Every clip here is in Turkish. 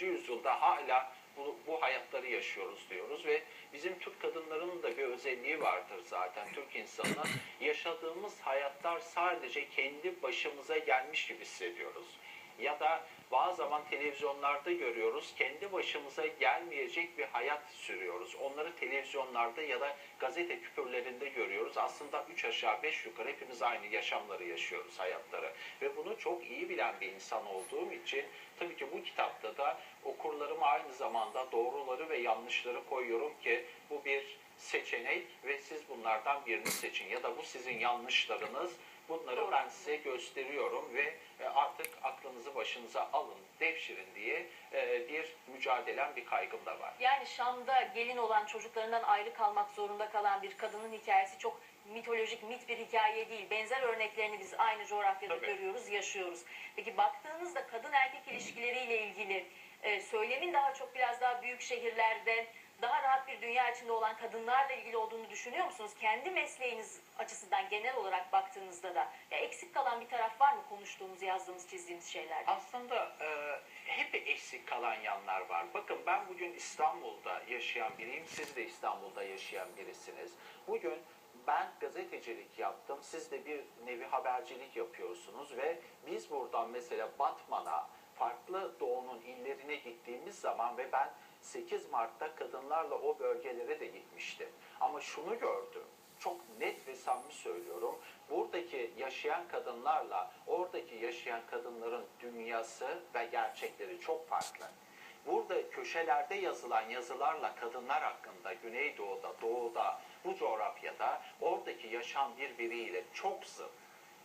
21. yüzyılda hala bu, bu hayatları yaşıyoruz diyoruz ve bizim Türk kadınlarının da bir özelliği vardır zaten Türk insanına. Yaşadığımız hayatlar sadece kendi başımıza gelmiş gibi hissediyoruz. Ya da bazı zaman televizyonlarda görüyoruz kendi başımıza gelmeyecek bir hayat sürüyoruz. Onları televizyonlarda ya da gazete küpürlerinde görüyoruz. Aslında üç aşağı beş yukarı hepimiz aynı yaşamları yaşıyoruz hayatları. Ve bunu çok iyi bilen bir insan olduğum için tabii ki bu kitapta da okurlarıma aynı zamanda doğruları ve yanlışları koyuyorum ki bu bir seçenek ve siz bunlardan birini seçin ya da bu sizin yanlışlarınız bunları ben size gösteriyorum ve e, artık aklınızı başınıza alın devşirin diye e, bir mücadelem bir kaygım da var. Yani Şam'da gelin olan çocuklarından ayrı kalmak zorunda kalan bir kadının hikayesi çok mitolojik, mit bir hikaye değil. Benzer örneklerini biz aynı coğrafyada Tabii. görüyoruz, yaşıyoruz. Peki baktığınızda kadın erkek ilişkileriyle ilgili e, söylemin daha çok biraz daha büyük şehirlerde daha rahat bir dünya içinde olan kadınlarla ilgili olduğunu düşünüyor musunuz? Kendi mesleğiniz açısından genel olarak baktığınızda da ya eksik kalan bir taraf var mı konuştuğumuz, yazdığımız, çizdiğimiz şeylerde? Aslında e, hep eksik kalan yanlar var. Bakın ben bugün İstanbul'da yaşayan biriyim. Siz de İstanbul'da yaşayan birisiniz. Bugün ben gazetecilik yaptım. Siz de bir nevi habercilik yapıyorsunuz ve biz buradan mesela Batman'a farklı doğunun illerine gittiğimiz zaman ve ben 8 Mart'ta kadınlarla o bölgelere de gitmiştim. Ama şunu gördüm. Çok net ve samimi söylüyorum. Buradaki yaşayan kadınlarla oradaki yaşayan kadınların dünyası ve gerçekleri çok farklı. Burada köşelerde yazılan yazılarla kadınlar hakkında Güneydoğu'da, Doğu'da, bu coğrafyada oradaki yaşam birbiriyle çok zıt.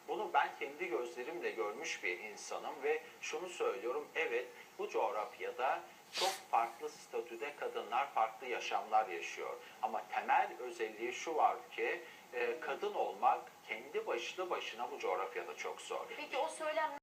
Bunu ben kendi gözlerimle görmüş bir insanım ve şunu söylüyorum, evet bu coğrafyada çok farklı statüde kadınlar farklı yaşamlar yaşıyor. Ama temel özelliği şu var ki e, kadın olmak kendi başlı başına bu coğrafyada çok zor. Peki o söylem